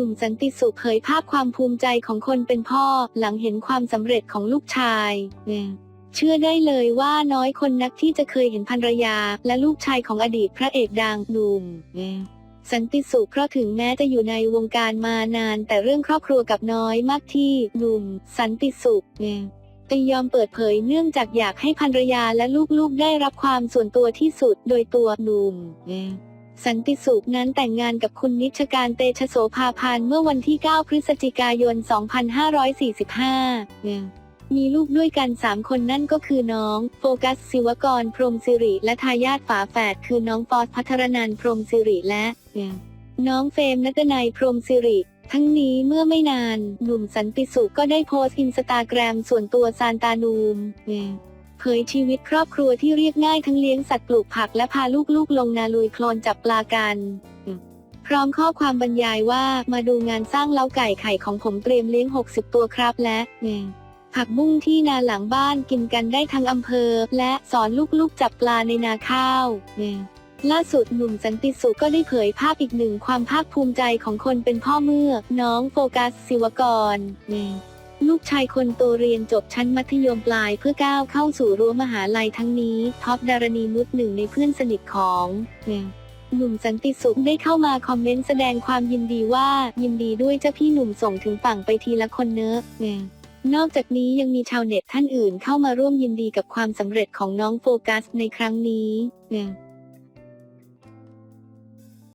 หนุ่มสันติสุขเผยภาพความภูมิใจของคนเป็นพ่อ หลังเห็นความสำเร็จของลูกชายเนี่ยเชื่อได้เลยว่าน้อยคนนักที่จะเคยเห็นภรรยา และลูกชายของอดีตพระเอกดังหนุ่มสันติสุขเพราะถึงแม้จะอยู่ในวงการมานาน แต่เรื่องครอบครัวกับน้อยมากที่หนุ่มสันติสุขเนี่ยแต่ยอมเปิดเผยเนื่องจากอยากให้ภรรยาและลูกๆได้รับความส่วนตัวที่สุดโดยตัวหนุ่ม สันติสุขนั้นแต่งงานกับคุณนิชการเตชะโสภาพันเมื่อวันที่ 9 พฤศจิกายน 2545มีลูกด้วยกัน 3 คนนั่นก็คือน้อง โฟกัสศิวกร พรมสิริ และทายาทฝาแฝดคือน้องฟอสพัทรนันพรมสิริและ น้องเฟมนัตนัยพรมสิริ ทั้งนี้เมื่อไม่นาน หนุ่มสันติสุขก็ได้โพสต์อินสตาแกรมส่วนตัวซานตานูม เผยชีวิตครอบครัวที่เรียกง่ายทั้งเลี้ยงสัตว์ปลูกผักและพาลูกๆลงนาลุยโคลนจับปลากันพร้อมข้อความบรรยายว่ามาดูงานสร้างเล้าไก่ไข่ของผมเตรียมเลี้ยง 60 ตัวครับและผักบุ้งที่นาหลังบ้านกินกันได้ทั้งอำเภอ และสอนลูกๆจับปลาในนาข้าวเนี่ยล่าสุดหนุ่มสันติสุขก็ได้เผยภาพอีกหนึ่งความภาคภูมิใจของคนเป็นพ่อเมื่อ น้องโฟกัสศิวกรเนี่ ลูกชายคนโตเรียนจบชั้นมัธยมปลายเพื่อก้าวเข้าสู่รั้วมหาลัยทั้งนี้ท็อปดารณีนุชหนึ่งในเพื่อนสนิทของหนุ่มสันติสุขได้เข้ามาคอมเมนต์แสดงความยินดีว่า ยินดีด้วยเจ้าพี่หนุ่มส่งถึงฝั่งไปทีละคนเนอะเนี่ยนอกจากนี้ยังมีชาวเน็ตท่านอื่นเข้ามาร่วมยินดีกับความสำเร็จของน้องโฟกัสในครั้งนี้เนี่ย